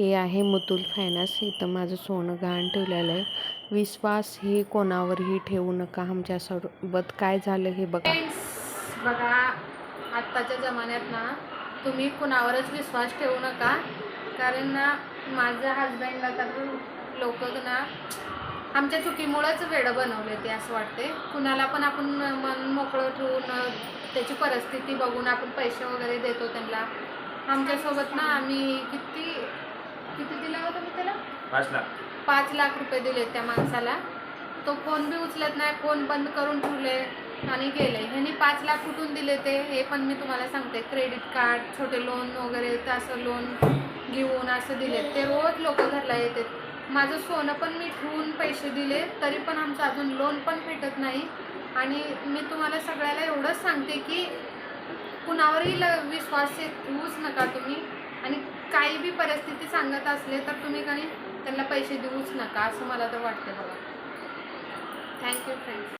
हे आहे मुतुल फायनान्स. इथं माझं सोनं गहाण ठेवलेलं आहे. विश्वास हे कोणावरही ठेवू नका. आमच्यासोबत काय झालं हे बघा. बघा आत्ताच्या जमान्यात ना तुम्ही कुणावरच विश्वास ठेवू नका. कारण ना माझ्या हजबंडला तर लोक ना आमच्या चुकीमुळंच वेडं बनवले ते असं वाटते कुणाला पण आपण मन मोकळं ठेवून त्याची परिस्थिती बघून आपण पैसे वगैरे देतो त्यांना. आमच्यासोबत ना आम्ही किती किती दिला होता मी त्याला? पाच लाख. पाच लाख रुपये दिले त्या माणसाला. तो फोन बी उचलत नाही फोन बंद करून ठेवले आणि गेले. ह्यांनी पाच लाख कुठून दिले ते? हे पण मी तुम्हाला सांगते. क्रेडिट कार्ड छोटे लोन वगैरे असं लोन घेऊन असं दिले ते रोज लोक घरला येते माझं सोनं पण मी ठेवून पैसे दिले तरी पण आमचं अजून लोन पण भेटत नाही. आणि मी तुम्हाला सगळ्याला एवढंच सांगते की कुणावरही ल विश्वास ठेवूच नका तुम्ही. काही बी परिस्थिती सांगत असले तर तुम्ही काही त्यांना पैसे देऊच नका असं मला तर वाटतं बघा थँक्यू फ्रेंड्स